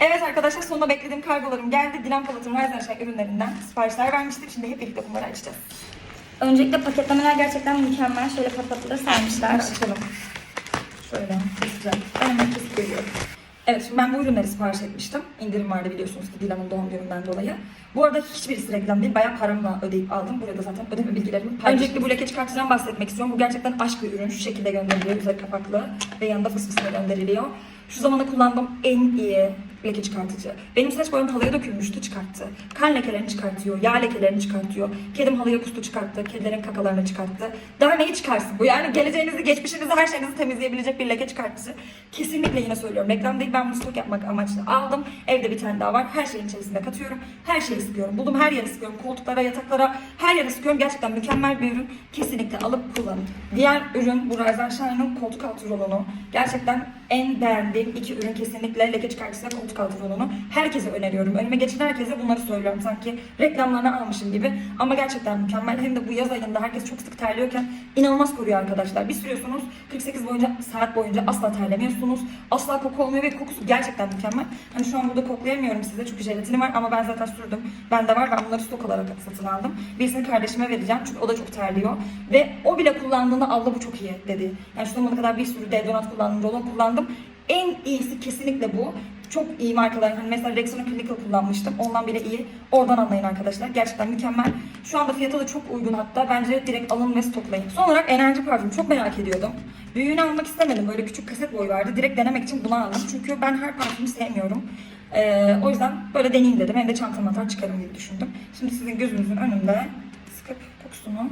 Evet arkadaşlar sonunda beklediğim kargolarım geldi. Dilan Polat'ın Ryzen Shine ürünlerinden siparişler vermiştim. Şimdi hep birlikte bunları açacağız. Öncelikle paketlemeler gerçekten mükemmel. Şöyle patlatılır sermişler. Açalım. Şöyle. Güzel. Ben hemen kesip görüyorum. Evet şimdi ben bu ürünleri sipariş etmiştim. İndirim vardı biliyorsunuz ki Dilan'ın doğum gününden dolayı. Bu arada hiçbirisi reklam değil. Bayağı paramla ödeyip aldım. Burada zaten ödeme bilgilerimi paylaştım. Öncelikle bu leke çıkartıcıdan bahsetmek istiyorum. Bu gerçekten aşk bir ürün. Şu şekilde gönderiliyor. Üzeri kapaklı ve yanında fıs fısına gönderiliyor. Şu zamana kullandığım en iyi leke çıkartıcı. Benim saç boyam halıya dökülmüştü çıkarttı. Kan lekelerini çıkartıyor, yağ lekelerini çıkartıyor. Kedim halıya kustu çıkarttı, kedilerin kakalarını çıkarttı. Daha neyi çıkarsın bu? Yani geleceğinizi, geçmişinizi, her şeyinizi temizleyebilecek bir leke çıkartıcı. Kesinlikle yine söylüyorum. Reklam değil, ben stok yapmak amaçlı aldım. Evde bir tane daha var. Her şeyin içerisinde katıyorum. Her şeyi sıkıyorum. Buldum her yere sıkıyorum. Koltuklara, yataklara, her yere sıkıyorum. Gerçekten mükemmel bir ürün. Kesinlikle alıp kullanın. Diğer ürün bu Ryzen Shine'ın koltuk altı rolonu. Gerçekten en beğendiğim iki ürün kesinlikle leke çıkartıcı ve koltuk altı rolonu. Herkese öneriyorum. Önüme geçen herkese bunları söylüyorum. Sanki reklamlarını almışım gibi. Ama gerçekten mükemmel. Hem de bu yaz ayında herkes çok sık terliyorken inanılmaz koruyor arkadaşlar. Bir sürüyorsunuz 48 boyunca saat boyunca asla terlemiyorsunuz. Asla koku olmuyor ve kokusu gerçekten mükemmel. Hani şu an burada koklayamıyorum size çünkü jelatini var ama ben zaten sürdüm. Bende var ben bunları stok olarak satın aldım. Birisini kardeşime vereceğim çünkü o da çok terliyor. Ve o bile kullandığında abla bu çok iyi dedi. Yani şu zamana kadar bir sürü deodorant kullandım, rolon kullandım. En iyisi kesinlikle bu. Çok iyi markalar. Hani mesela Rexona Clinical kullanmıştım. Ondan bile iyi. Oradan anlayın arkadaşlar. Gerçekten mükemmel. Şu anda fiyatı da çok uygun hatta. Bence direkt alın ve stoklayın. Son olarak enerji parfüm. Çok merak ediyordum. Büyüğünü almak istemedim. Böyle küçük kaset boyu vardı. Direkt denemek için bunu aldım. Çünkü ben her parfümü sevmiyorum. Ee, o yüzden böyle deneyeyim dedim. Hem de çantama atar çıkarım diye düşündüm. Şimdi sizin gözünüzün önünde sıkıp kokusunu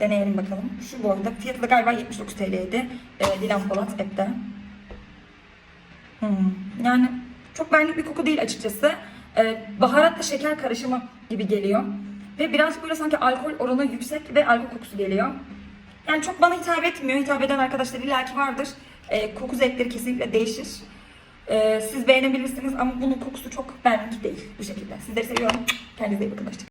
deneyelim bakalım. Şu bu arada fiyatı da galiba 79 TL'ydi. Ee, Dilan Polat app'te. Hmm. Yani çok benlik bir koku değil açıkçası. Ee, baharatla şeker karışımı gibi geliyor. Ve birazcık böyle sanki alkol oranı yüksek ve alkol kokusu geliyor. Yani çok bana hitap etmiyor. Hitap eden arkadaşlar illaki vardır. Ee, koku zevkleri kesinlikle değişir. Ee, siz beğenebilirsiniz ama bunun kokusu çok benlik değil bu şekilde. Sizleri seviyorum. Kendinize iyi bakın. Hoşçakalın.